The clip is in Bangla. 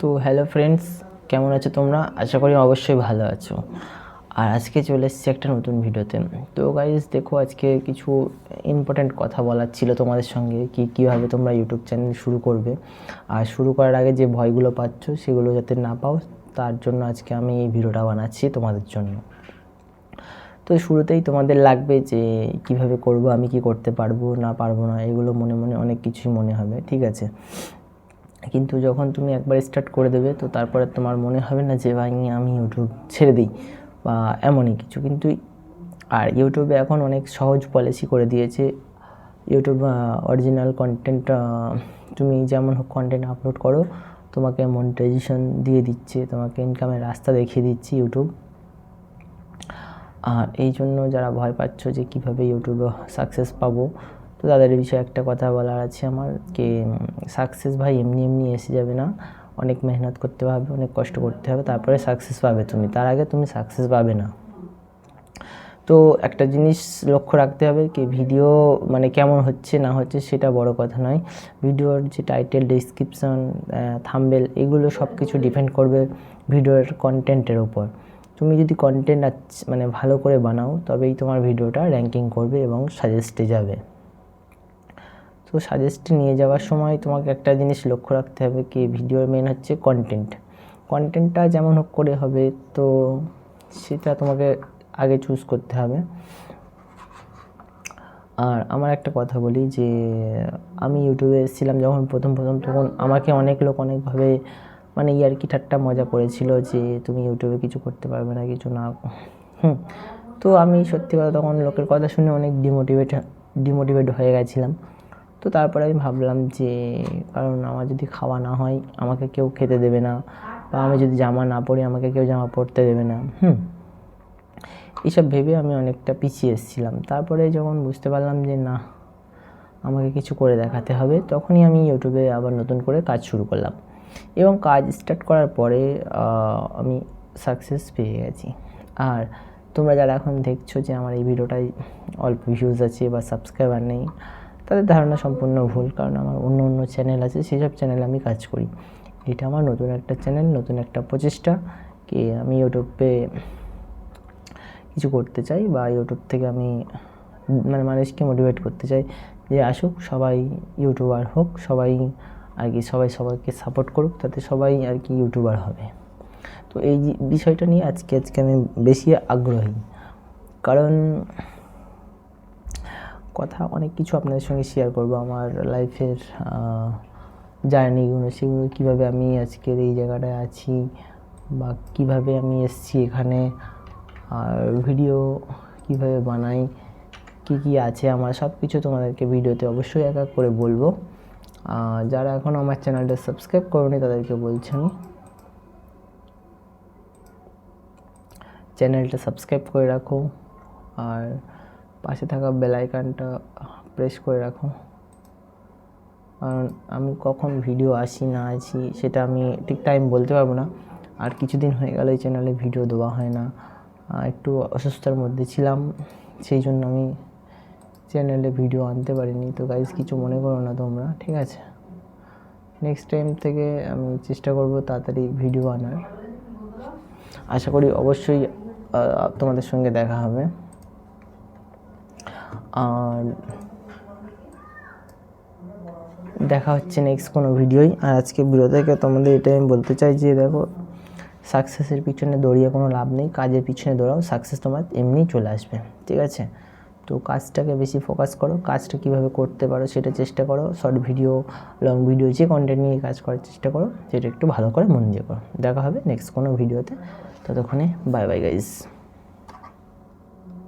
তো হ্যালো ফ্রেন্ডস কেমন আছো তোমরা? আশা করি অবশ্যই ভালো আছো। আর আজকে চলে এসেছি একটা নতুন ভিডিওতে। তো গাইজ দেখো আজকে কিছু ইম্পর্ট্যান্ট কথা বলার ছিল তোমাদের সঙ্গে, কি, কীভাবে তোমরা ইউটিউব চ্যানেল শুরু করবে। আর শুরু করার আগে যে ভয়গুলো পাচ্ছ, সেগুলো যাতে না পাও, তার জন্য আজকে আমি এই ভিডিওটা বানাচ্ছি তোমাদের জন্য। তো শুরুতেই তোমাদের লাগবে যে, কীভাবে করব, আমি কি করতে পারব, না পারব না, এগুলো মনে মনে অনেক কিছুই মনে হবে, ঠিক আছে? কিন্তু যখন তুমি একবার স্টার্ট করে দেবে, তো তারপরে তোমার মনে হবে না যে, ভাই, আমি ইউটিউব ছেড়ে দিই বা এমনই কিছু। কিন্তু আর ইউটিউবে এখন অনেক সহজ পলিসি করে দিয়েছে। ইউটিউব অরিজিনাল কন্টেন্ট তুমি যেমন হোক কন্টেন্ট আপলোড করো, তোমাকে মনিটাইজেশন দিয়ে দিচ্ছে, তোমাকে ইনকামের রাস্তা দেখিয়ে দিচ্ছে ইউটিউব আর এই জন্য যারা ভয় পাচ্ছ যে, কীভাবে ইউটিউবে সাকসেস পাবো তো তাদের বিষয়ে একটা কথা বলার আছে আমার, কি সাকসেস ভাই এমনি এমনি এসে যাবে না। অনেক মেহনত করতে হবে, অনেক কষ্ট করতে হবে, তারপরে সাকসেস পাবে তুমি। তার আগে তুমি সাকসেস পাবে না। তো একটা জিনিস লক্ষ্য রাখতে হবে কি ভিডিও মানে কেমন হচ্ছে, না হচ্ছে সেটা বড় কথা নয়। ভিডিওর যে টাইটেল ডিসক্রিপশন থাম্বেল এগুলো সব কিছু ডিপেন্ড করবে ভিডিওর কন্টেন্টের উপর। তুমি যদি কন্টেন্ট মানে ভালো করে বানাও, তবেই তোমার ভিডিওটা র্যাঙ্কিং করবে এবং সাজেস্টে যাবে। তো সাজেস্টে নিয়ে যাওয়ার সময় তোমাকে একটা জিনিস লক্ষ্য রাখতে হবে কি ভিডিওর মেন হচ্ছে কন্টেন্ট কন্টেন্টটা যেমন হোক করে হবে, তো সেটা তোমাকে আগে চুজ করতে হবে। আর আমার একটা কথা বলি যে, আমি ইউটিউবে এসেছিলাম যখন প্রথম প্রথম, তখন আমাকে অনেক লোক অনেকভাবে মানে ইয়ার্কি ঠাট্টা মজা করেছিল যে, তুমি ইউটিউবে কিছু করতে পারবে না, কিছু না। হুম, তো আমি সত্যি কথা তখন লোকের কথা শুনে অনেক ডিমোটিভেট ডিমোটিভেট হয়ে গেছিলাম। তো তারপরে আমি ভাবলাম যে, কারণ আমার যদি খাওয়া না হয়, আমাকে কেউ খেতে দেবে না। বা আমি যদি জামা না পরি, আমাকে কেউ জামা পরতে দেবে না। হুম। এইসব ভেবে আমি অনেকটা পিছিয়ে এসেছিলাম। তারপরে যখন বুঝতে পারলাম যে, না, আমাকে কিছু করে দেখাতে হবে, তখনই আমি ইউটিউবে আবার নতুন করে কাজ শুরু করলাম। এবং কাজ স্টার্ট করার পরে আমি সাকসেস পেয়ে গেছি। আর তোমরা যারা এখন দেখছ যে আমার এই ভিডিওটায় অল্প ভিউজ আছে বা সাবস্ক্রাইবার নেই তাদের ধারণা সম্পূর্ণ ভুল, কারণ আমার অন্য অন্য চ্যানেল আছে, সেসব চ্যানেলে আমি কাজ করি। এটা আমার নতুন একটা চ্যানেল নতুন একটা প্রচেষ্টা কি আমি ইউটিউবে কিছু করতে চাই বা ইউটিউব থেকে আমি মানে মানুষকে মোটিভেট করতে চাই যে আসুক, সবাই ইউটিউবার হোক, সবাই আর কি, সবাই সবাইকে সাপোর্ট করুক, তাতে সবাই আর কি ইউটিউবার হবে। তো এই বিষয়টা নিয়ে আজকে আজকে আমি বেশি আগ্রহী, কারণ কথা, অনেক কিছু আপনাদের সঙ্গে শেয়ার করব আমার লাইফের জার্নিগুলো সেগুলো, কীভাবে আমি আজকের এই জায়গাটায় আছি বা কীভাবে আমি এসছি এখানে, আর ভিডিও কীভাবে বানাই, কি কি আছে আমার সব কিছু তোমাদেরকে ভিডিওতে অবশ্যই এক এক করে বলব। যারা এখন আমার চ্যানেলটা সাবস্ক্রাইব করোনি, তাদেরকে বলছি আমি চ্যানেলটা সাবস্ক্রাইব করে রাখো। আর পাশে থাকা বেল আইকনটা প্রেস করে রাখো। কারণ আমি কখন ভিডিও আসি, না আসি, সেটা আমি ঠিক টাইম বলতে পারব না। আর কিছুদিন হয়ে গেল এই চ্যানেলে ভিডিও দেওয়া হয় না। একটু অসুস্থতার মধ্যে ছিলাম, সেই জন্য আমি চ্যানেলে ভিডিও আনতে পারিনি। তো গাইজ কিছু মনে করো না তোমরা, ঠিক আছে? নেক্সট টাইম থেকে আমি চেষ্টা করব তাড়াতাড়ি ভিডিও আনার। আশা করি অবশ্যই তোমাদের সঙ্গে দেখা হবে। আর দেখা হচ্ছে নেক্সট কোনো ভিডিওই আর আজকে ভিডিও থেকে তোমাদের এটাই আমি বলতে চাই যে, দেখো সাকসেসের পিছনে দৌড়িয়ে কোনো লাভ নেই, কাজের পিছনে দৌড়াও সাকসেস তোমার এমনিই চলে আসবে, ঠিক আছে? তো কাজটাকে বেশি ফোকাস করো, কাজটা কীভাবে করতে পারো সেটা চেষ্টা করো শর্ট ভিডিও লং ভিডিও যে কন্টেন্ট নিয়ে কাজ করার চেষ্টা করো, সেটা একটু ভালো করে মন দিয়ে করো। দেখা হবে নেক্সট কোনো ভিডিওতে ততক্ষণে বাই বাই গাইজ